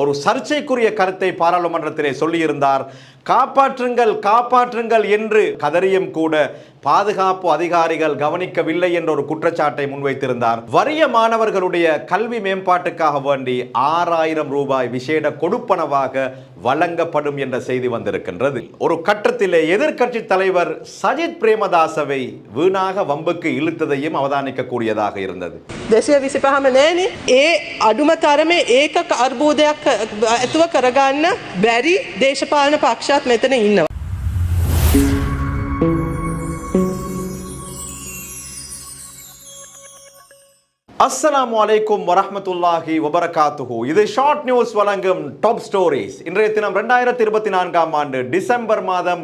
ஒரு சர்ச்சைக்குரிய கருத்தை பாராளுமன்றத்திலே சொல்லியிருந்தார். காப்பாற்றுங்கள் காப்பாற்றுங்கள் என்று கதறியும் கூட பாதுகாப்பு அதிகாரிகள் கவனிக்கவில்லை என்ற ஒரு குற்றச்சாட்டை முன்வைத்திருந்தார் வறிய மாணவர்களுடைய கல்வி மேம்பாட்டுக்காக வேண்டி ஆறாயிரம் ரூபாய் விசேட கொடுப்பனவாக வழங்கப்படும் என்ற செய்தி வந்திருக்கின்றது ஒரு கட்டத்திலே எதிர்க்கட்சி தலைவர் சஜித் பிரேமதாசவை வீணாக வம்புக்கு இழுத்ததையும் அவதானிக்கக்கூடியதாக இருந்தது දෙසිය විසිපහම නෑනේ ඒ අඩුම තරමේ ඒක අර්බූදයක් ඇතුව කරගන්න බැරි දේශපාලන පක්ෂත් මෙතන ඉන්නවා. அஸ்ஸலாமு அலைக்கும் வரஹ்மத்துல்லாஹி வபரகாத்துஹு இது ஷார்ட் நியூஸ் வழங்கும் டாப் ஸ்டோரிஸ் இன்றைய தினம் ரெண்டாயிரத்தி இருபத்தி நான்காம் ஆண்டு டிசம்பர் மாதம்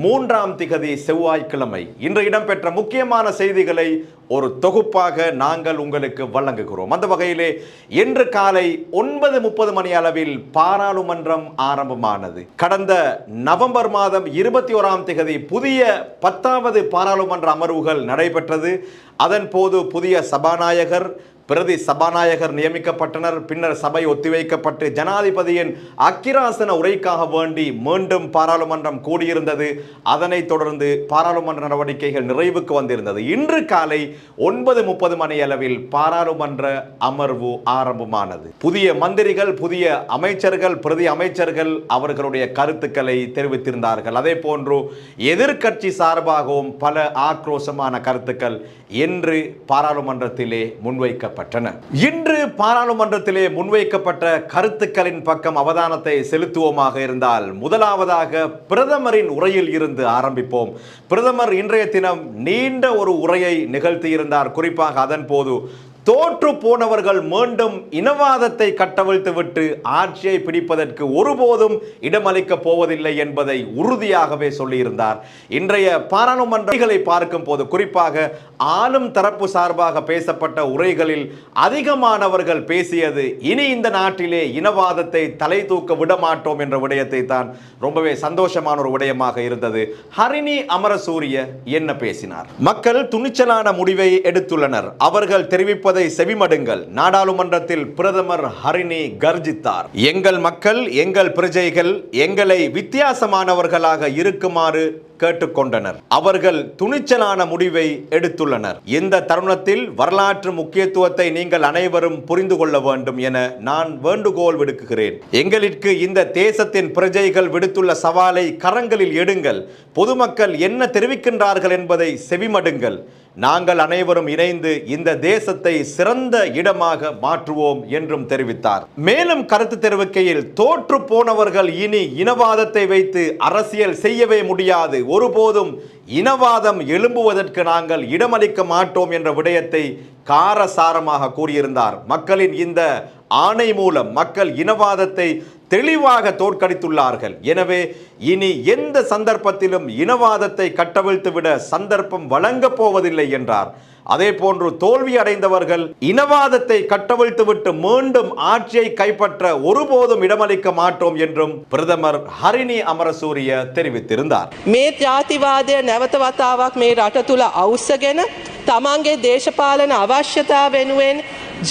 மூன்றாம் திகதி செவ்வாய்க்கிழமை. இன்று இடம்பெற்ற முக்கியமான செய்திகளை ஒரு தொகுப்பாக நாங்கள் உங்களுக்கு வழங்குகிறோம். அந்த வகையிலே இன்று காலை ஒன்பது முப்பது மணி அளவில் பாராளுமன்றம் ஆரம்பமானது. கடந்த நவம்பர் மாதம் இருபத்தி ஓராம் திகதி புதிய பத்தாவது பாராளுமன்ற அமர்வுகள் நடைபெற்றது. அதன் போது புதிய சபாநாயகர் பிரதி சபாநாயகர் நியமிக்கப்பட்டனர். பின்னர் சபை ஒத்திவைக்கப்பட்டு ஜனாதிபதியின் அக்கிராசன உரைக்காக வேண்டி மீண்டும் பாராளுமன்றம் கூடியிருந்தது. அதனைத் தொடர்ந்து பாராளுமன்ற நடவடிக்கைகள் நிறைவுக்கு வந்திருந்தது. இன்று காலை ஒன்பது முப்பது மணி அளவில் பாராளுமன்ற அமர்வு ஆரம்பமானது. புதிய மந்திரிகள் புதிய அமைச்சர்கள் பிரதி அமைச்சர்கள் அவர்களுடைய கருத்துக்களை தெரிவித்திருந்தார்கள். அதே போன்று எதிர்க்கட்சி சார்பாகவும் பல ஆக்ரோஷமான கருத்துக்கள் இன்று பாராளுமன்றத்திலே முன்வைக்கப்பட்டன. இன்று பாராளுமன்றத்திலே முன்வைக்கப்பட்ட கருத்துக்களின் பக்கம் அவதானத்தை செலுத்துவோமாக இருந்தால் முதலாவதாக பிரதமரின் உரையில் இருந்து ஆரம்பிப்போம். பிரதமர் இன்றைய தினம் நீண்ட ஒரு உரையை நிகழ்த்தியிருந்தார். குறிப்பாக அதன் போது தோற்று போனவர்கள் மீண்டும் இனவாதத்தை கட்டவிழ்த்து விட்டு ஆட்சியை பிடிப்பதற்கு ஒருபோதும் இடமளிக்கப் போவதில்லை என்பதை உறுதியாகவே சொல்லியிருந்தார். இன்றைய பாராளுமன்றங்களை பார்க்கும் போது குறிப்பாக ஆளும் தரப்பு சார்பாக பேசப்பட்ட உரைகளில் அதிகமானவர்கள் பேசியது இனி இந்த நாட்டிலே இனவாதத்தை தலை தூக்க விடமாட்டோம் என்ற விடயத்தை தான் ரொம்பவே சந்தோஷமான ஒரு விடயமாக இருந்தது. ஹரிணி அமரசூரிய என்ன பேசினார்? மக்கள் துணிச்சலான முடிவை எடுத்துள்ளனர். அவர்கள் தெரிவிப்பதை செவிமடுங்கள். நாடாளுமன்றத்தில் பிரதமர் ஹரிணி கர்ஜித்தார். எங்கள் மக்கள் எங்கள் பிரஜைகள் எங்களை வித்தியாசமானவர்களாக இருக்குமாறு கேட்டுக்கொண்டனர். அவர்கள் துணிச்சலான முடிவை எடுத்துள்ளனர். இந்த தருணத்தில் வரலாற்று முக்கியத்துவத்தை நீங்கள் அனைவரும் புரிந்து கொள்ள வேண்டும் என நான் வேண்டுகோள் விடுக்குகிறேன் எங்களிற்கு இந்த தேசத்தின் பிரஜைகள் விடுத்துள்ள சவாலை கரங்களில் எடுங்கள். பொதுமக்கள் என்ன தெரிவிக்கின்றார்கள் என்பதை செவிமடுங்கள். நாங்கள் அனைவரும் இணைந்து இந்த தேசத்தை சிறந்த இடமாக மாற்றுவோம் என்றும் தெரிவித்தார். மேலும் கருத்து தெரிவிக்கையில் தோற்று போனவர்கள் இனி இனவாதத்தை வைத்து அரசியல் செய்யவே முடியாது. ஒருபோதும் இனவாதம் எழும்புவதற்கு நாங்கள் இடமளிக்க மாட்டோம் என்ற விடயத்தை காரசாரமாக கூறியிருந்தார். மக்களின் இந்த ஆணை மூலம் மக்கள் இனவாதத்தை தெளிவாக தோற்கடித்துள்ளார்கள். எனவே இனி எந்த சந்தர்ப்பத்திலும் இனவாதத்தை கட்டவிழ்த்துவிட சந்தர்ப்பம் வழங்கப் போவதில்லை என்றார். அதே போன்று தோல்வி அடைந்தவர்கள் இனவாதத்தை கட்டவிழ்த்துவிட்டு மீண்டும் ஆட்சியை கைப்பற்ற ஒருபோதும் இடமளிக்க மாட்டோம் என்றும் பிரதமர் ஹரிணி அமரசூரிய தெரிவித்திருந்தார் මේ ජාතිවාදය නැවත වතාවක් මේ රට තුළ අවුස්සගෙන තමන්ගේ දේශපාලන අවශ්‍යතා වෙනුවෙන්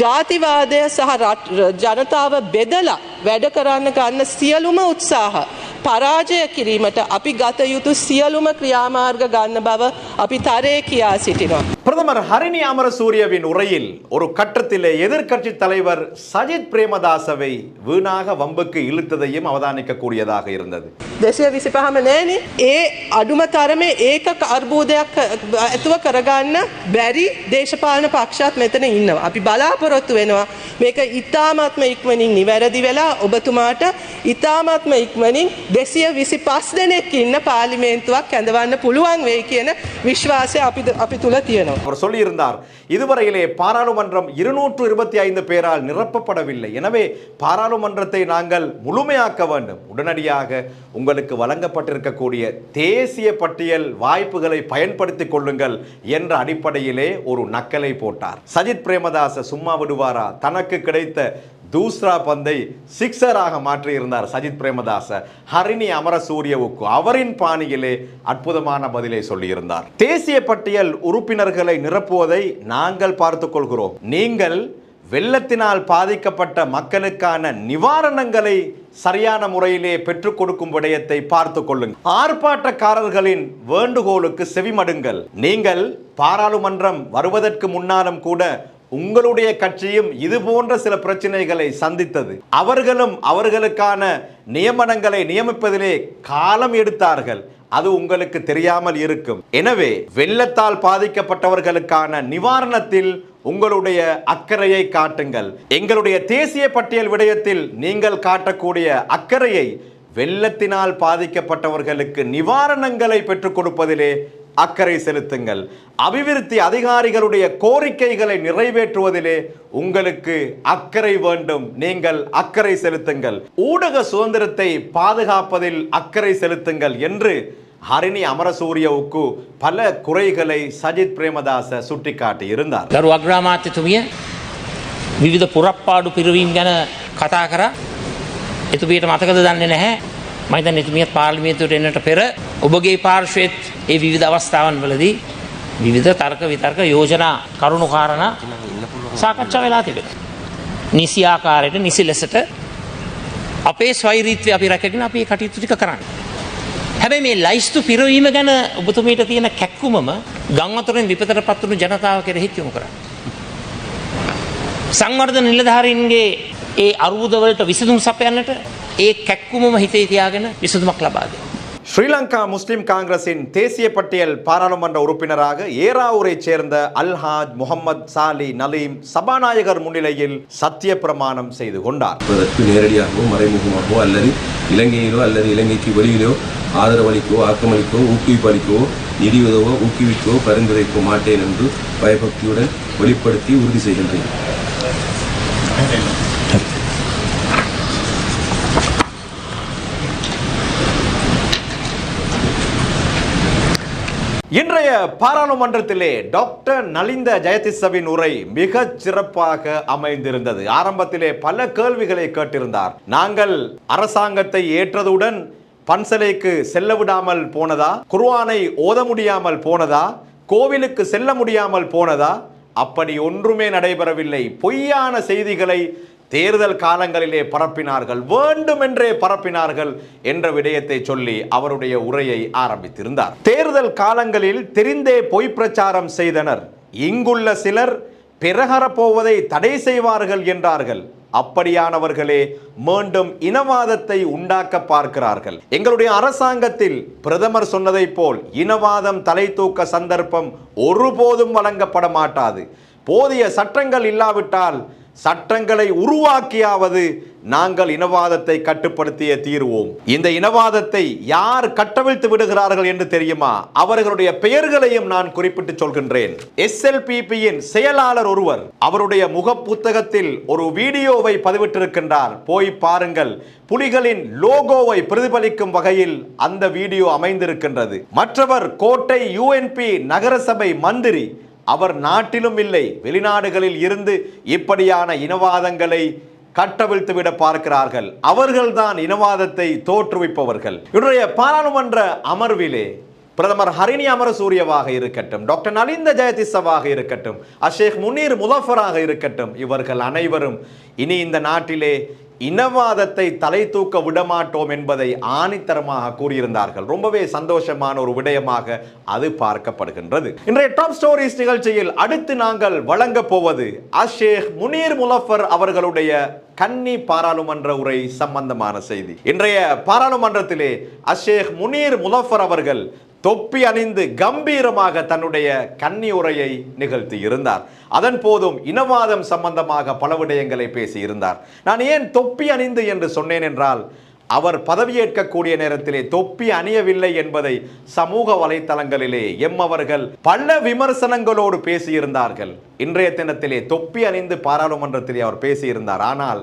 ජාතිවාදය සහ රට- ජනතාව බෙදලා වැඩ කරන්න ගන්න සියලුම උත්සාහ. පරාජය කිරීමට අපි ගත යුතු සියලුම ක්‍රියාමාර්ග ගන්න බව අපි තරය කියා සිටිනවා. பிரதமர் ஹரிணி அமரசூரியவின் உரையில் ஒரு கட்டத்திலே எதிர்க்கட்சி தலைவர் சஜித் பிரேமதாசவை வீணாக வம்புக்கு இழுத்ததையும் அவதானிக்கக்கூடியதாக இருந்தது දෙසිය විසිපහම නෑනේ ඒ අඩුම තරමේ ඒක අර්බූදයක් ඇතුව කරගන්න බැරි දේශපාලන පක්ෂත් මෙතන ඉන්නවා. අපි බලාපොරොත්තු වෙනවා මේක ඉතාමත්ම ඉක්මනින් නිවැරදි වෙලා ඔබතුමාට ඉතාමත්ම ඉක්මනින් දෙසිය විසි පස් දෙනෙක් ඉන්න පාලිමේන්තුවක් ඇඳවන්න පුළුවන් වෙයි කියන විශ්වාසය අපි අපි තුළ තියෙනවා. அவர் சொல்லியிருந்தார் இதுவரையிலே பாராளுமன்றம் இருநூற்று இருபத்தி ஐந்து பேரால் நிரப்பப்படவில்லை எனவே பாராளுமன்றத்தை நாங்கள் முழுமையாக்க வேண்டும் உடனடியாக உங்களுக்கு வழங்கப்பட்டிருக்கக்கூடிய தேசிய பட்டியல் வாய்ப்புகளை பயன்படுத்திக் கொள்ளுங்கள் என்ற அடிப்படையிலே ஒரு நக்கலை போட்டார் சஜித் பிரேமதாச சும்மா விடுவாரா தனக்கு கிடைத்த தூஸ்ரா பந்தை சிக்ஸராக மாற்றியிருந்தார் சஜித் பிரேமதாச. ஹரிணி அமரசூரியவுக்கு அவரின் பாணியிலே அற்புதமான பதிலை சொல்லியிருந்தார். தேசிய பட்டியல் உறுப்பினர்களை நிரப்புவதை நாங்கள் பார்த்துக் கொள்கிறோம் நீங்கள் வெள்ளத்தினால் பாதிக்கப்பட்ட மக்களுக்கான நிவாரணங்களை சரியான முறையிலே பெற்றுக் கொடுக்கும் விடயத்தை பார்த்து கொள்ளுங்கள். ஆர்ப்பாட்டக்காரர்களின் வேண்டுகோளுக்கு செவிமடுங்கள். நீங்கள் பாராளுமன்றம் வருவதற்கு முன்னாலும் கூட உங்களுடைய கட்சியும் இது போன்ற சில பிரச்சனைகளை சந்தித்தது. அவர்களும் அவர்களுக்கான நியமனங்களை நியமிப்பதிலே காலம் எடுத்தார்கள். அது உங்களுக்கு தெரியாமல் இருக்கும். எனவே வெள்ளத்தால் பாதிக்கப்பட்டவர்களுக்கான நிவாரணத்தில் உங்களுடைய அக்கறையை காட்டுங்கள். எங்களுடைய தேசிய பட்டியல் விடயத்தில் நீங்கள் காட்டக்கூடிய அக்கறையை வெள்ளத்தினால் பாதிக்கப்பட்டவர்களுக்கு நிவாரணங்களை பெற்றுக் கொடுப்பதிலே அக்கறை செலுத்துங்கள் அபிவிருத்தி அதிகாரிகளுடைய கோரிக்கைகளை நிறைவேற்றுவதிலே உங்களுக்கு அக்கறை வேண்டும் நீங்கள் அக்கறை செலுத்துங்கள் ஊடக சுதந்திரத்தை பாதுகாப்பதில் அக்கறை செலுத்துங்கள் என்று ஹரிணி அமரசூரியவுக்கு பல குறைகளை சஜித் பிரேமதாச சுட்டிக்காட்டி இருந்தார் ගරු අග්‍රාමාත්‍යතුමිය විවිධ පුරප්පාඩු පිරවීම් ගැන කතා කර එතුබියට මතකද දන්නේ නැහැ මහිතන් එතුමියත් පාර්ලිමේන්තුවට එන්නට පෙර ඔබගේ පාර්ශ්වයත් ඒ විවිධ අවස්ථාවන් වලදී විවිධ තර්ක විතර්ක යෝජනා කරුණු කාරණ සාකච්ඡා වෙලා තිබෙන. නිසි ආකාරයට නිසි ලෙසට අපේ ස්වෛරීත්වය අපි රැකගෙන අපි ඒ කටයුතු ටික කරන්න. හැබැයි මේ ලයිස්තු පිරවීම ගැන ඔබතුමීට තියෙන කැක්කුමම ගං අතුරෙන් විපතට පත්වුණු ජනතාව කෙරෙහිත් යොමු කරන්න. සංවර්ධන නිලධාරීන්ගේ ඒ අරුදවලට විසඳුම් සපයන්නට ඒ කැක්කුමම හිතේ තියාගෙන විසඳුමක් ලබා දෙන්න. ஸ்ரீலங்கா முஸ்லிம் காங்கிரசின் தேசிய பட்டியல் பாராளுமன்ற உறுப்பினராக ஏராவூரைச் சேர்ந்த அல்ஹாஜ் முகமது சாலி நலீம் சபாநாயகர் முன்னிலையில் சத்திய பிரமாணம் செய்து கொண்டார் அதற்கு நேரடியாகவோ மறைமுகமாகவோ அல்லது இலங்கையிலோ அல்லது இலங்கைக்கு வெளியிலோ ஆதரவளிக்கவோ ஆக்கமளிக்கவோ ஊக்குவிப்பு அளிக்கவோ நிதியுதவோ ஊக்குவிக்கவோ பரிந்துரைக்க மாட்டேன் என்று பயபக்தியுடன் வெளிப்படுத்தி உறுதி செய்கின்றேன் இன்றைய பாராளுமன்றத்திலே டாக்டர் நலிந்த ஜெயதிசவின் உரை மிகச் சிறப்பாக அமைந்திருந்தது. ஆரம்பத்திலே பல கேள்விகளை கேட்டிருந்தார். நாங்கள் அரசாங்கத்தை ஏற்றதுடன் பன்சலைக்கு செல்ல விடாமல் போனதா? குர்வானை ஓத முடியாமல் போனதா? கோவிலுக்கு செல்ல முடியாமல் போனதா? அப்படி ஒன்றுமே நடைபெறவில்லை. பொய்யான செய்திகளை தேர்தல் காலங்களிலே பரப்பினார்கள் வேண்டுமென்றே பரப்பினார்கள் என்ற விடயத்தை சொல்லி அவருடைய உரையை ஆரம்பித்திருந்தார். தேர்தல் காலங்களில் தெரிந்தே பொய் பிரச்சாரம் செய்தனர். இங்குள்ள சிலர் பிறகரப் போவதை தடை செய்வார்கள் என்றார்கள். அப்படியானவர்களே மீண்டும் இனவாதத்தை உண்டாக்க பார்க்கிறார்கள். எங்களுடைய அரசாங்கத்தில் பிரதமர் சொன்னதைப் போல் இனவாதம் தலை தூக்க சந்தர்ப்பம் ஒருபோதும் வழங்கப்பட மாட்டாது போதிய சட்டங்கள் இல்லாவிட்டால் சட்டங்களை உருவாக்கியாவது நாங்கள் இனவாதத்தை கட்டுப்படுத்திய தீர்வோம். இந்த இனவாதத்தை யார் கட்டவிழ்த்து விடுகிறார்கள் என்று தெரியுமா? அவர்களுடைய பெயர்களையும் நான் குறிப்பிட்டு சொல்கின்றேன். எஸ்எல்பிபியின் செயலாளர் ஒருவர் அவருடைய முக புத்தகத்தில் ஒரு வீடியோவை பதிவிட்டிருக்கின்றார். போய் பாருங்கள். புலிகளின் லோகோவை பிரதிபலிக்கும் வகையில் அந்த வீடியோ அமைந்திருக்கின்றது. மற்றவர் கோட்டை யூஎன்பி நகரசபை மந்திரி அவர் நாட்டிலும் இல்லை வெளிநாடுகளில் இருந்து இப்படியான இனவாதங்களை கட்டவிழ்த்து விட பார்க்கிறார்கள். அவர்கள்தான் இனவாதத்தை தோற்றுவிப்பவர்கள். இன்றைய பாராளுமன்ற அமர்விலே பிரதமர் ஹரிணி அமரசூரியவாக இருக்கட்டும் டாக்டர் நலிந்த ஜெயதிசவாக இருக்கட்டும் அஷேக் முனீர் முலஃபராக இருக்கட்டும் இவர்கள் அனைவரும் இனி இந்த நாட்டிலே இனவாதத்தை தலை தூக்க விடமாட்டோம் என்பதை ஆணித்தரமாக கூறியிருந்தார்கள். ரொம்பவே சந்தோஷமான ஒரு விடயமாக அது பார்க்கப்படுகின்றது. இன்றைய டாப் ஸ்டோரிஸ் நிகழ்ச்சியில் அடுத்து நாங்கள் வழங்க போவது அஷேக் முனீர் முலஃபர் அவர்களுடைய கன்னி பாராளுமன்ற உரை சம்பந்தமான செய்தி. இன்றைய பாராளுமன்றத்திலே அஷேக் முனீர் முலஃபர் அவர்கள் தொப்பி அணிந்து கம்பீரமாக தன்னுடைய கன்னி உரையை நிகழ்த்தி இருந்தார். அதன் போதும் இனவாதம் சம்பந்தமாக பல விடயங்களை பேசியிருந்தார் நான் ஏன் தொப்பி அணிந்து என்று சொன்னேன் என்றால் அவர் பதவியேற்கக்கூடிய நேரத்திலே தொப்பி அணியவில்லை என்பதை சமூக வலைத்தளங்களிலே எம் அவர்கள் பல விமர்சனங்களோடு பேசியிருந்தார்கள். இன்றைய தினத்திலே தொப்பி அணிந்து பாராளுமன்றத்திலே அவர் பேசியிருந்தார். ஆனால்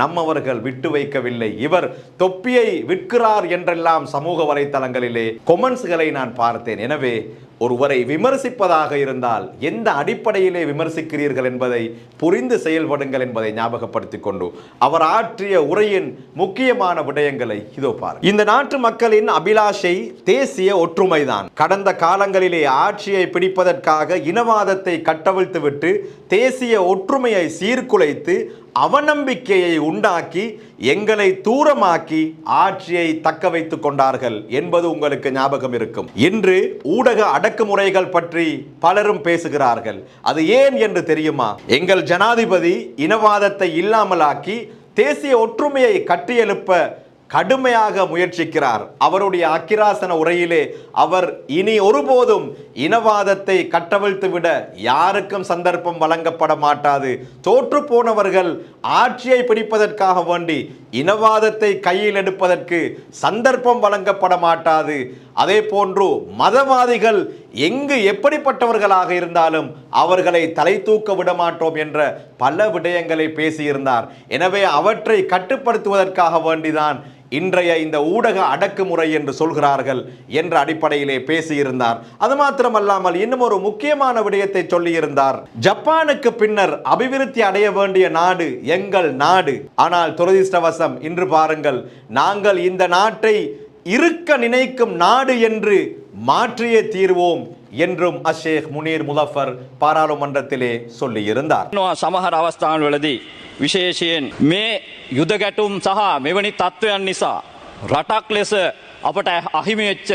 நம்மவர்கள் விட்டு வைக்கவில்லை. இவர் தொப்பியை விற்கிறார் என்றெல்லாம் சமூக வலைத்தளங்களிலே கொமெண்ட்ஸ்களை நான் பார்த்தேன். எனவே ஒருவரை விமர்சிப்பதாக இருந்தால் எந்த அடிப்படையிலே விமர்சிக்கிறீர்கள் என்பதை புரிந்து செயல்படுங்கள் என்பதை ஞாபகப்படுத்திக் கொண்டு அவர் ஆற்றிய உரையின் முக்கியமான விடயங்களை இதோ பார் இந்த நாட்டு மக்களின் அபிலாஷை தேசிய ஒற்றுமைதான். கடந்த காலங்களிலே ஆட்சியை பிடிப்பதற்காக இனவாதத்தை கட்டவிழ்த்துவிட்டு தேசிய ஒற்றுமையை சீர்குலைத்து அவநம்பிக்கையை உண்டாக்கி எங்களை தூரமாக்கி ஆட்சியை தக்க வைத்துக் கொண்டார்கள் என்பது உங்களுக்கு ஞாபகம் இருக்கும். இன்று ஊடக அடக்குமுறைகள் பற்றி பலரும் பேசுகிறார்கள். அது ஏன் என்று தெரியுமா? எங்கள் ஜனாதிபதி இனவாதத்தை இல்லாமலாக்கி தேசிய ஒற்றுமையை கட்டியெழுப்ப கடுமையாக முயற்சிக்கிறார். அவருடைய அக்கிராசன உரையிலே அவர் இனி ஒருபோதும் இனவாதத்தை கட்டவிழ்த்து விட யாருக்கும் சந்தர்ப்பம் வழங்கப்பட மாட்டாது. தோற்று போனவர்கள் ஆட்சியை பிடிப்பதற்காக வேண்டி இனவாதத்தை கையில் எடுப்பதற்கு சந்தர்ப்பம் வழங்கப்பட மாட்டாது. அதே போன்று மதவாதிகள் எங்கு எப்படிப்பட்டவர்களாக இருந்தாலும் அவர்களை தலை தூக்க விட மாட்டோம் என்ற பல விடயங்களை பேசியிருந்தார். எனவே அவற்றை கட்டுப்படுத்துவதற்காக வேண்டிதான் இன்றைய இந்த ஊடக அடக்குமுறை என்று சொல்கிறார்கள் என்ற அடிப்படையிலே பேசியிருந்தார். அது மாத்திரமல்லாமல் இன்னும் ஒரு முக்கியமான விடயத்தை சொல்லியிருந்தார். ஜப்பானுக்கு பின்னர் அபிவிருத்தி அடைய வேண்டிய நாடு எங்கள் நாடு. ஆனால் துரதிர்ஷ்டவசம் இன்று பாருங்கள் நாங்கள் இந்த நாட்டை இருக்க நினைக்கும் நாடு என்று மாற்றியே தீர்வோம் என்றும் அஷேக் முனீர் முலஃபர் பாராளுமன்றத்திலே சொல்லியிருந்தார் නවා සමහර අවස්ථාන්වලදී විශේෂයෙන් මේ යුද ගැටුම් සහ මෙවැනි තත්ත්වයන් නිසා රටක් ලෙස අපට අහිමිවෙච්ච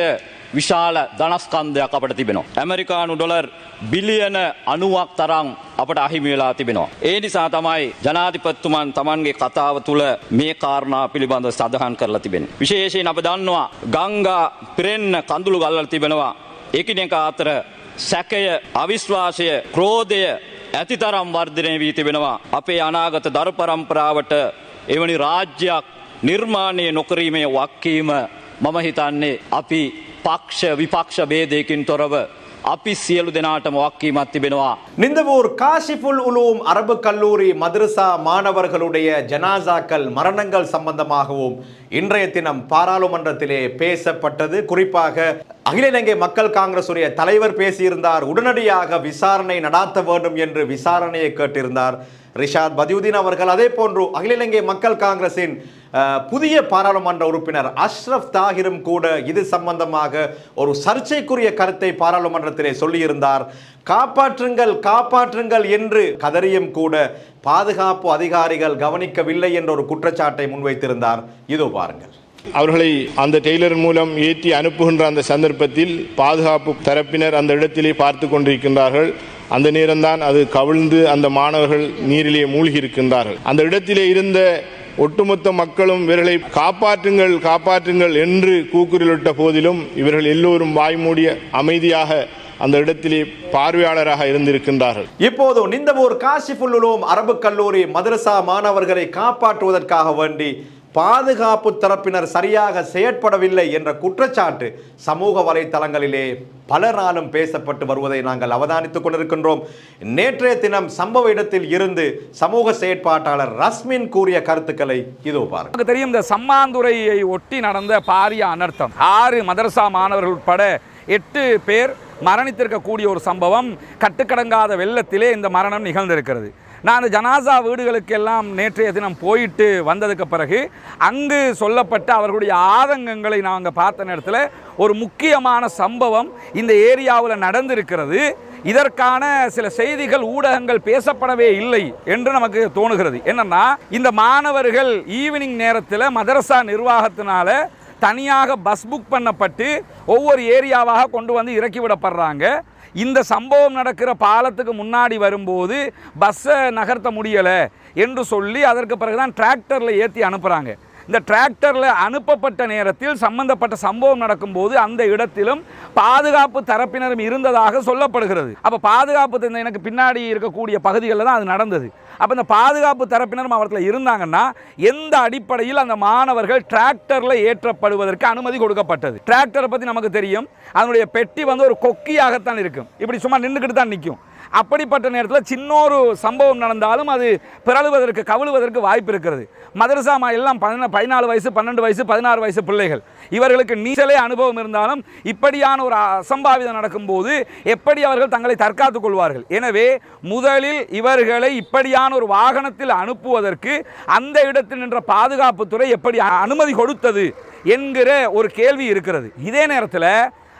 විශාල ධනස්කන්දයක් අපට තිබෙනවා. ඇමරිකානු ඩොලර් බිලියන අනුවක් තරම් අපට අහිමි වෙලා තිබෙනවා. ඒ නිසා තමයි ජනාධිපත්තුමන් තමන්ගේ කතාව තුළ මේ කාරණා පිළිබඳ සඳහන් කරලා තිබෙන. විශේෂයෙන් අප දන්නවා ගංගා පිරෙන්න කඳුළු ගල්වල තිබෙනවා. එකිනෙක අතර සැකය අවිශ්වාසය ක්‍රෝධය ඇතිතරම් වර්ධනය වී තිබෙනවා. අපේ අනාගත දරු පරම්පරාවට එවැනි රාජ්‍යයක් නිර්මාණය නොකරීමේ වක්කීම මම හිතන්නේ අපි පක්ෂ විපක්ෂ බේදයකින් තොරව අපි සියලු දෙනාටම වක්කීමත් තිබෙනවා. நிந்தவூர் காஷிஃபுல் உலூம் அரபு கல்லூரி மதரசா மாணவர்களுடைய ஜனாசாக்கள் மரணங்கள் சம்பந்தமாகவும் இன்றைய தினம் பாராளுமன்றத்திலே பேசப்பட்டது குறிப்பாக அகில இலங்கை மக்கள் காங்கிரஸ் உடைய தலைவர் பேசியிருந்தார் உடனடியாக விசாரணை நடாத்த வேண்டும் என்று விசாரணையை கேட்டிருந்தார் ரிஷாத் பதியுதீன் அவர்கள் அதே போன்று அகில இலங்கை மக்கள் காங்கிரசின் அஹ், புதிய பாராளுமன்ற உறுப்பினர் அஷ்ரப் தாகிரும் கூட இது சம்பந்தமாக ஒரு சர்ச்சைக்குரிய கருத்தை பாராளுமன்றத்திலே சொல்லியிருந்தார். காப்பாற்றுங்கள் காப்பாற்றுங்கள் என்று கதறியும் கூட பாதுகாப்பு அதிகாரிகள் கவனிக்கவில்லை என்ற ஒரு குற்றச்சாட்டை முன்வைத்திருந்தார். இதோ பாருங்கள். அவர்களை அந்த டெய்லர் மூலம் ஏற்றி அனுப்புகின்ற அந்த சந்தர்ப்பத்தில் பாதுகாப்பு தரப்பினர் அந்த இடத்திலே பார்த்து கொண்டிருக்கின்றார்கள். அந்த நேரம்தான் அது கவிழ்ந்து அந்த மாணவர்கள் நீரிலே மூழ்கி இருக்கின்றார்கள் அந்த இடத்திலே இருந்த ஒட்டுமொத்த மக்களும் இவர்களை காப்பாற்றுங்கள் காப்பாற்றுங்கள் என்று கூக்குரலிட்ட போதிலும் இவர்கள் எல்லோரும் வாய்மூடிய அமைதியாக அந்த இடத்திலே பார்வையாளராக இருந்திருக்கின்றார்கள். இப்போது நிந்தவூர் காஷிஃபுல் அரபு கல்லூரி மதரசா மாணவர்களை காப்பாற்றுவதற்காக வேண்டி பாதுகாப்பு தரப்பினர் சரியாக செயற்படவில்லை என்ற குற்றச்சாட்டு சமூக வலைத்தளங்களிலே பலராலும் பேசப்பட்டு வருவதை நாங்கள் அவதானித்துக் கொண்டிருக்கின்றோம். நேற்றைய தினம் சம்பவ இடத்தில் இருந்து சமூக செயற்பாட்டாளர் ரஸ்மின் கூறிய கருத்துக்களை இதோ பாருங்க. நமக்கு தெரியும் இந்த சம்மாந்துறையை ஒட்டி நடந்த பாரிய அனர்த்தம். ஆறு மதரசா மாணவர்கள் உட்பட எட்டு பேர் மரணித்திருக்கக்கூடிய ஒரு சம்பவம். கட்டுக்கடங்காத வெள்ளத்திலே இந்த மரணம் நிகழ்ந்திருக்கிறது. நான் அந்த ஜனாசா வீடுகளுக்கெல்லாம் நேற்றைய தினம் போயிட்டு வந்ததுக்கு பிறகு அங்கு சொல்லப்பட்ட அவர்களுடைய ஆதங்கங்களை நாங்கள் பார்த்த நேரத்தில் ஒரு முக்கியமான சம்பவம் இந்த ஏரியாவில் நடந்திருக்கிறது. இதற்கான சில செய்திகள் ஊடகங்கள் பேசப்படவே இல்லை என்று நமக்கு தோணுகிறது. என்னன்னா இந்த மாணவர்கள் ஈவினிங் நேரத்தில் மதரசா நிர்வாகத்தினால தனியாக பஸ் புக் பண்ணப்பட்டு ஒவ்வொரு ஏரியாவாக கொண்டு வந்து இறக்கி விடப்படுறாங்க. இந்த சம்பவம் நடக்கிற பாலத்துக்கு முன்னாடி வரும்போது பஸ்ஸை நகர்த்த முடியலை என்று சொல்லி அதற்கு பிறகுதான் டிராக்டரில் ஏற்றி அனுப்புகிறாங்க இந்த டிராக்டரில் அனுப்பப்பட்ட நேரத்தில் சம்பந்தப்பட்ட சம்பவம் நடக்கும்போது அந்த இடத்திலும் பாதுகாப்பு தரப்பினரும் இருந்ததாக சொல்லப்படுகிறது. அப்போ பாதுகாப்பு தந்த- எனக்கு பின்னாடி இருக்கக்கூடிய பகுதிகளில் தான் அது நடந்தது. அப்போ இந்த பாதுகாப்பு தரப்பினரும் அவர்கள் இருந்தாங்கன்னா எந்த அடிப்படையில் அந்த மாணவர்கள் டிராக்டரில் ஏற்றப்படுவதற்கு அனுமதி கொடுக்கப்பட்டது. டிராக்டரை பற்றி நமக்கு தெரியும். அதனுடைய பெட்டி வந்து ஒரு கொக்கியாகத்தான் இருக்கும். இப்படி சும்மா நின்றுக்கிட்டு தான் நிற்கும் அப்படிப்பட்ட நேரத்தில் சின்னொரு சம்பவம் நடந்தாலும் அது பிறழுவதற்கு கவிழுவதற்கு வாய்ப்பு இருக்கிறது. மதரசா மா எல்லாம் பதின பதினாலு வயசு பன்னெண்டு வயசு பதினாறு வயசு பிள்ளைகள். இவர்களுக்கு நீச்சலே அனுபவம் இருந்தாலும் இப்படியான ஒரு அசம்பாவிதம் நடக்கும்போது எப்படி அவர்கள் தங்களை தற்காத்துக் கொள்வார்கள்? எனவே முதலில் இவர்களை இப்படியான ஒரு வாகனத்தில் அனுப்புவதற்கு அந்த இடத்தில் நின்ற பாதுகாப்புத்துறை எப்படி அனுமதி கொடுத்தது என்கிற ஒரு கேள்வி இருக்கிறது. இதே நேரத்தில்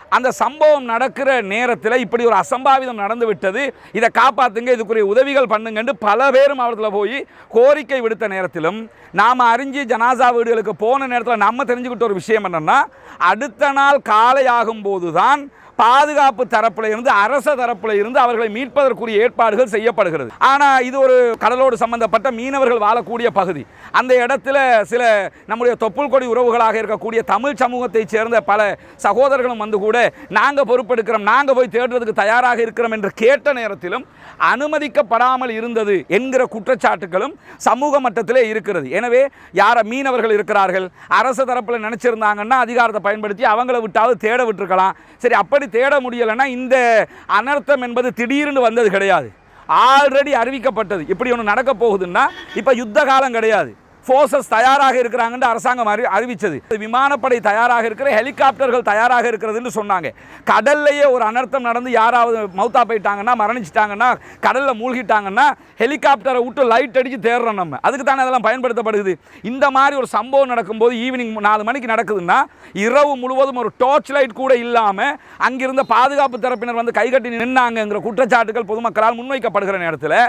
அந்த சம்பவம் நடக்கிற நேரத்தில் இப்படி ஒரு அசம்பாவிதம் நடந்து விட்டது இதை காப்பாற்றுங்க இதுக்குரிய உதவிகள் பண்ணுங்கன்னு பல பேரும் மாவட்டத்தில் போய் கோரிக்கை விடுத்த நேரத்திலும் நாம் அறிஞ்சு ஜனாசா வீடுகளுக்கு போன நேரத்தில் நம்ம தெரிஞ்சுக்கிட்ட ஒரு விஷயம் என்னென்னா அடுத்த நாள் காலை ஆகும்போது தான் பாதுகாப்பு தரப்புல இருந்து அரச தரப்புல இருந்து அவர்களை மீட்பதற்குரிய ஏற்பாடுகள் செய்யப்படுகிறது. ஆனால் இது ஒரு கடலோடு சம்பந்தப்பட்ட மீனவர்கள் வாழக்கூடிய பகுதி. அந்த இடத்துல சில நம்முடைய தொப்புள் கொடி உறவுகளாக இருக்கக்கூடிய தமிழ் சமூகத்தைச் சேர்ந்த பல சகோதரர்களும் வந்து கூட நாங்க பொறுப்பெடுக்கிறோம் நாங்கள் போய் தேடுறதுக்கு தயாராக இருக்கிறோம் என்று கேட்ட நேரத்திலும் அனுமதிக்கப்படாமல் இருந்தது என்கிற குற்றச்சாட்டுகளும் சமூக மட்டத்திலே இருக்கிறது. எனவே யார மீனவர்கள் இருக்கிறார்கள் அரசு தரப்பில் நினைச்சிருந்தாங்கன்னா அதிகாரத்தை பயன்படுத்தி அவங்கள விட்டாவது தேட விட்டுருக்கலாம். சரி அப்படி தேட முடியலைன்னா இந்த அனர்த்தம் என்பது திடீர்னு வந்தது கிடையாது. ஆல்ரெடி அறிவிக்கப்பட்டது. இப்படி ஒன்று நடக்க போகுதுன்னா இப்போ யுத்த காலம் கிடையாது. ஃபோர்ஸஸ் தயாராக இருக்கிறாங்கன்னு அரசாங்கம் அறி அறிவித்தது விமானப்படை தயாராக இருக்கிற ஹெலிகாப்டர்கள் தயாராக இருக்கிறதுன்னு சொன்னாங்க. கடல்லையே ஒரு அனர்த்தம் நடந்து யாராவது மௌத்தா போயிட்டாங்கன்னா மரணிச்சிட்டாங்கன்னா கடலில் மூழ்கிட்டாங்கன்னா ஹெலிகாப்டரை விட்டு லைட் அடித்து தேடுறோம் நம்ம. அதுக்கு தானே அதெல்லாம் பயன்படுத்தப்படுது. இந்த மாதிரி ஒரு சம்பவம் நடக்கும்போது ஈவினிங் நாலு மணிக்கு நடக்குதுன்னா இரவு முழுவதும் ஒரு டார்ச் லைட் கூட இல்லாமல் அங்கிருந்த பாதுகாப்பு தரப்பினர் வந்து கைகட்டி நின்னாங்கங்கிற குற்றச்சாட்டுகள் பொதுமக்களால் முன்வைக்கப்படுகிற நேரத்தில்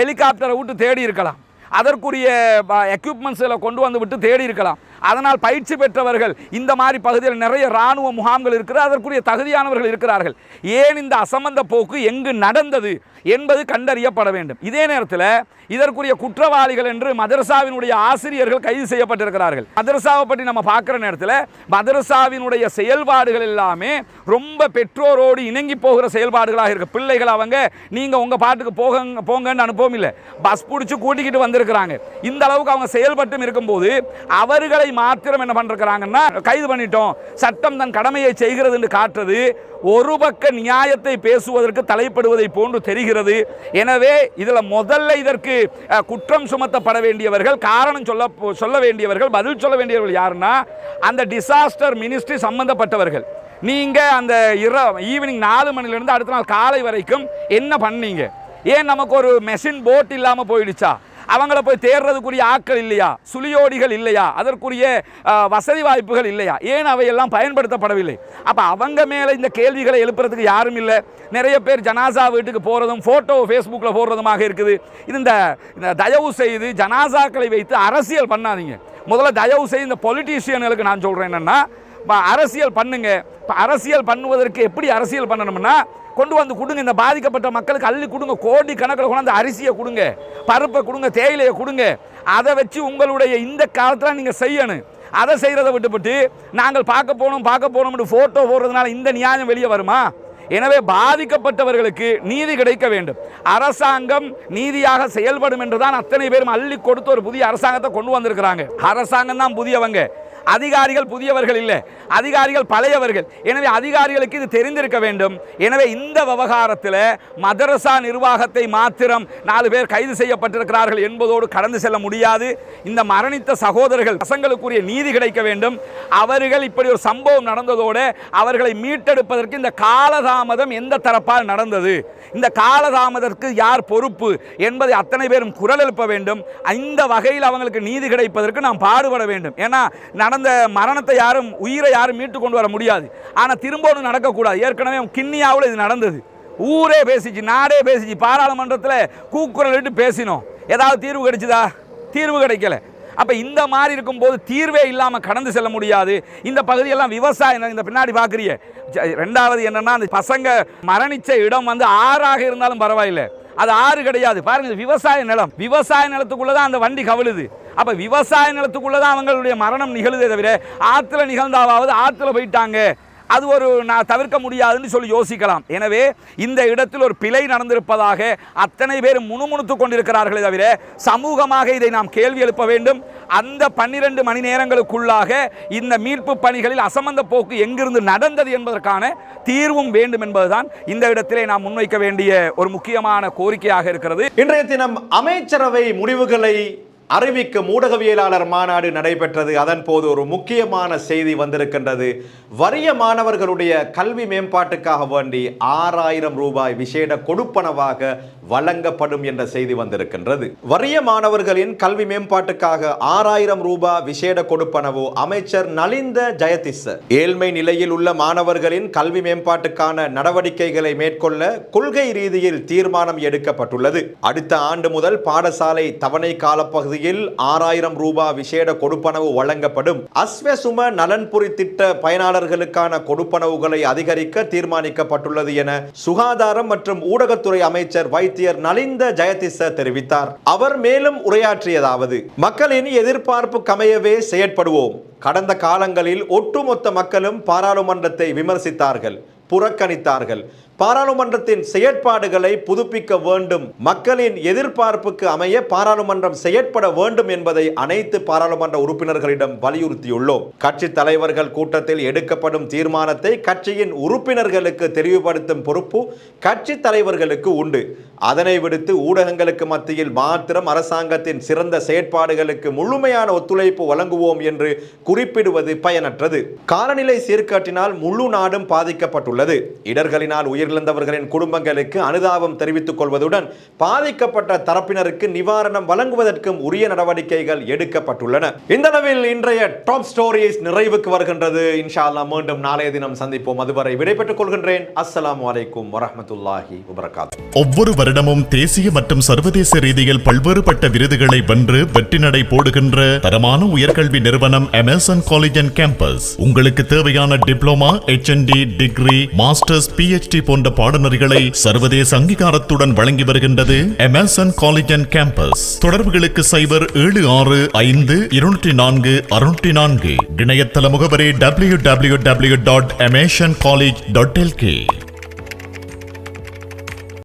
ஹெலிகாப்டரை விட்டு தேடி இருக்கலாம். அதற்குரிய எக்யூப்மெண்ட்ஸில் கொண்டு வந்து விட்டு தேடி இருக்கலாம். அதனால் பயிற்சி பெற்றவர்கள் இந்த மாதிரி பகுதியில் நிறைய இராணுவ முகாம்கள் இருக்கிறது அதற்குரிய தகுதியானவர்கள் இருக்கிறார்கள். ஏன் இந்த அசம்பந்த போக்கு எங்கு நடந்தது என்பது கண்டறியப்பட வேண்டும். இதே நேரத்தில் இதற்குரிய குற்றவாளிகள் என்று மதரசாவினுடைய ஆசிரியர்கள் கைது செய்யப்பட்டிருக்கிறார்கள். மதரசாவை பற்றி நம்ம பார்க்குற நேரத்தில் மதரசாவினுடைய செயல்பாடுகள் எல்லாமே ரொம்ப பெற்றோரோடு இணங்கி போகிற செயல்பாடுகளாக இருக்கு. பிள்ளைகள் அவங்க நீங்கள் உங்கள் பாட்டுக்கு போக போங்கன்னு அனுப்பவும் இல்லை. பஸ் பிடிச்சி கூட்டிக்கிட்டு வந்திருக்கிறாங்க. இந்த அளவுக்கு அவங்க செயல்பட்டும் இருக்கும்போது அவர்களை மாத்திரம் என்ன பண்ணிருக்கிறாங்கன்னா கைது பண்ணிட்டோம். சட்டம் தன் கடமையை செய்கிறது என்று காட்டுறது. ஒரு பக்க நியாயத்தை பேசுவதற்கு தலைப்படுவதை போன்று தெரிகிறது. எனவே இதில் முதல்ல இதற்கு குற்றம் சுமத்தப்பட வேண்டியவர்கள் காரணம் சொல்ல சொல்ல வேண்டியவர்கள் பதில் சொல்ல வேண்டியவர்கள் யாருன்னா அந்த டிசாஸ்டர் மினிஸ்ட்ரி சம்பந்தப்பட்டவர்கள். நீங்கள் அந்த இர ஈவினிங் நாலு மணிலிருந்து அடுத்த நாள் காலை வரைக்கும் என்ன பண்ணீங்க? ஏன் நமக்கு ஒரு மெஷின் போட் இல்லாமல் போயிடுச்சா? அவங்கள போய் தேடுறதுக்குரிய ஆட்கள் இல்லையா? சுழியோடிகள் இல்லையா? அதற்குரிய வசதி வாய்ப்புகள் இல்லையா? ஏன் அவையெல்லாம் பயன்படுத்தப்படவில்லை? அப்போ அவங்க மேலே இந்த கேள்விகளை எழுப்புறதுக்கு யாரும் இல்லை. நிறைய பேர் ஜனாசா வீட்டுக்கு போகிறதும் ஃபோட்டோ ஃபேஸ்புக்கில் போடுறதுமாக இருக்குது. இது இந்த இந்த தயவு செய்து ஜனாசாக்களை வைத்து அரசியல் பண்ணாதீங்க. முதல்ல தயவு செய்து இந்த பொலிட்டீஷியன்களுக்கு நான் சொல்கிறேன் என்னென்னா அரசியல் பண்ணுங்க. இப்போ அரசியல் பண்ணுவதற்கு எப்படி அரசியல் பண்ணணும்னா கொண்டு வந்து கொடுங்க. இந்த பாதிக்கப்பட்ட மக்களுக்கு அள்ளி கொடுங்க. கோடி கணக்கில் கொண்டாந்து அரிசியை கொடுங்க. பருப்பை கொடுங்க. தேயிலையை கொடுங்க. அதை வச்சு உங்களுடைய இந்த காலத்தில் நீங்கள் செய்யணும். அதை செய்கிறத விட்டுப்பட்டு நாங்கள் பார்க்க போனோம் பார்க்க போனோம்னு ஃபோட்டோ போடுறதுனால இந்த நியாயம் வெளியே வருமா? எனவே பாதிக்கப்பட்டவர்களுக்கு நீதி கிடைக்க வேண்டும். அரசாங்கம் நீதியாக செயல்படும் என்றுதான் அத்தனை பேரும் அள்ளி கொடுத்து ஒரு புதிய அரசாங்கத்தை கொண்டு வந்திருக்கிறாங்க. அரசாங்கம் தான் புதியவங்க. அதிகாரிகள் புதியவர்கள் இல்லை. அதிகாரிகள் பழையவர்கள். எனவே அதிகாரிகளுக்கு இது தெரிந்திருக்க வேண்டும். எனவே இந்த விவகாரத்தில் மதரசா நிர்வாகத்தை மாத்திரம் நாலு பேர் கைது செய்யப்பட்டிருக்கிறார்கள் என்பதோடு கடந்து செல்ல முடியாது. இந்த மரணித்த சகோதரர்கள் பசங்களுக்குரிய நீதி கிடைக்க வேண்டும். அவர்கள் இப்படி ஒரு சம்பவம் நடந்ததோடு அவர்களை மீட்டெடுப்பதற்கு இந்த காலதாமதம் எந்த தரப்பால் நடந்தது? இந்த காலதாமதற்கு யார் பொறுப்பு என்பதை அத்தனை பேரும் குரல் எழுப்ப வேண்டும். இந்த வகையில் அவங்களுக்கு நீதி கிடைப்பதற்கு நாம் பாடுபட வேண்டும். ஏன்னா நடந்த மரணத்தை யாரும் உயிரை யாரும் மீட்டு கொண்டு வர முடியாது. ஆனால் திரும்ப ஒன்று நடக்கக்கூடாது. ஏற்கனவே கிண்ணியாவில் இது நடந்தது. ஊரே பேசிச்சு நாடே பேசிச்சு. பாராளுமன்றத்தில் கூக்குரல் விட்டு பேசினோம். ஏதாவது தீர்வு கிடைச்சதா? தீர்வு கிடைக்கல. அப்போ இந்த மாதிரி இருக்கும்போது தீர்வே இல்லாமல் கடந்து செல்ல முடியாது. இந்த பகுதியெல்லாம் விவசாயம் இந்த பின்னாடி பார்க்குறிய ரெண்டாவது என்னன்னா அந்த பசங்க மரணிச்ச இடம் வந்து ஆறாக இருந்தாலும் பரவாயில்லை. அது ஆறு கிடையாது. பாருங்கள் விவசாய நிலம். விவசாய நிலத்துக்குள்ளே தான் அந்த வண்டி கவிழுது. அப்போ விவசாய நிலத்துக்குள்ளே தான் அவங்களுடைய மரணம் நிகழுதே தவிர ஆற்றுல நிகழ்ந்தாவது ஆற்றுல போயிட்டாங்க. அது ஒரு நான் தவிர்க்க முடியாதுன்னு சொல்லி யோசிக்கலாம். எனவே இந்த இடத்தில் ஒரு பிழை நடந்திருப்பதாக அத்தனை பேர் முணுமுணுத்து கொண்டிருக்கிறார்களே தவிர சமூகமாக இதை நாம் கேள்வி எழுப்ப வேண்டும். அந்த பன்னிரண்டு மணி நேரங்களுக்குள்ளாக இந்த மீட்பு பணிகளில் அசமந்த போக்கு எங்கிருந்து நடந்தது என்பதற்கான தீர்வும் வேண்டும் என்பதுதான் இந்த இடத்திலே நாம் முன்வைக்க வேண்டிய ஒரு முக்கியமான கோரிக்கையாக இருக்கிறது. இன்றைய தினம் அமைச்சரவை முடிவுகளை அறிவிக்கும் ஊடகவியலாளர் மாநாடு நடைபெற்றது. அதன் போது ஒரு முக்கியமான செய்தி வந்திருக்கின்றது. வறிய மாணவர்களுடைய கல்வி மேம்பாட்டுக்காக வேண்டி ஆறாயிரம் ரூபாய் விசேட கொடுப்பனவாக வழங்கப்படும் என்ற செய்தி வந்திருக்கின்றது. வறிய மாணவர்களின் கல்வி மேம்பாட்டுக்காக ஆறாயிரம் ரூபாய் விசேட கொடுப்பனவு அமைச்சர் நலிந்த ஜெயதிச ஏழ்மை நிலையில் உள்ள மாணவர்களின் கல்வி மேம்பாட்டுக்கான நடவடிக்கைகளை மேற்கொள்ள கொள்கை ரீதியில் தீர்மானம் எடுக்கப்பட்டுள்ளது. அடுத்த ஆண்டு முதல் பாடசாலை தவணை காலப்பகுதி பகுதியில் ஆறாயிரம் ரூபாய் விசேட கொடுப்பனவு வழங்கப்படும். அஸ்வசும நலன்புரி திட்ட பயனாளர்களுக்கான கொடுப்பனவுகளை அதிகரிக்க தீர்மானிக்கப்பட்டுள்ளது என சுகாதாரம் மற்றும் ஊடகத்துறை அமைச்சர் வைத்தியர் நலிந்த ஜெயதிச தெரிவித்தார். அவர் மேலும் உரையாற்றியதாவது மக்களின் எதிர்பார்ப்பு கமையவே செயற்படுவோம். கடந்த காலங்களில் ஒட்டுமொத்த மக்களும் பாராளுமன்றத்தை விமர்சித்தார்கள் புறக்கணித்தார்கள். பாராளுமன்றத்தின் செயற்பாடுகளை புதுப்பிக்க வேண்டும். மக்களின் எதிர்பார்ப்புக்கு அமைய பாராளுமன்றம் செயற்பட வேண்டும் என்பதை அனைத்து பாராளுமன்ற உறுப்பினர்களிடம் வலியுறுத்தியுள்ளோம். கட்சி தலைவர்கள் கூட்டத்தில் எடுக்கப்படும் தீர்மானத்தை கட்சியின் உறுப்பினர்களுக்கு தெளிவுபடுத்தும் பொறுப்பு கட்சி தலைவர்களுக்கு உண்டு. அதனை விடுத்து ஊடகங்களுக்கு மத்தியில் மாத்திரம் அரசாங்கத்தின் சிறந்த செயற்பாடுகளுக்கு முழுமையான ஒத்துழைப்பு வழங்குவோம் என்று குறிப்பிடுவது பயனற்றது. காலநிலை சீர்காட்டினால் முழு நாடும் பாதிக்கப்பட்டுள்ளது. இடர்களினால் உயிர் உயிரிழந்தவர்களின் குடும்பங்களுக்கு அனுதாபம் தெரிவித்துக் கொள்வதுடன் பாதிக்கப்பட்ட தரப்பினருக்கு நிவாரணம் வழங்குவதற்கும் உரிய நடவடிக்கைகள் எடுக்கப்பட்டுள்ளன. இந்த அளவில் இன்றைய டாப் ஸ்டோரிஸ் நிறைவுக்கு வருகின்றது. இன்ஷா அல்லாஹ் மீண்டும் நாளைய தினம் சந்திப்போம். அதுவரை விடைபெற்றுக் கொள்கின்றேன். அஸ்லாம் வலைக்கும் வரமத்துல்லாஹி வபரகாத். ஒவ்வொரு வருடமும் தேசிய மற்றும் சர்வதேச ரீதியில் பல்வேறுபட்ட விருதுகளை வென்று வெற்றி நடை போடுகின்ற தரமான உயர்கல்வி நிறுவனம் அமேசான் காலேஜ் அண்ட் கேம்பஸ் உங்களுக்கு தேவையான diploma HND degree masters PhD போன்ற பாடநெறிகளை சர்வதேச அங்கீகாரத்துடன் வழங்கி வருகின்றது அமேசான் காலேஜ் அண்ட் கேம்பஸ் தொடர்புகளுக்கு சைபர் ஏழு ஆறு ஐந்து இருநூற்றி நான்கு அறுநூற்றி நான்கு. இணையதள முகவரி W W W dot Amazon college dot LK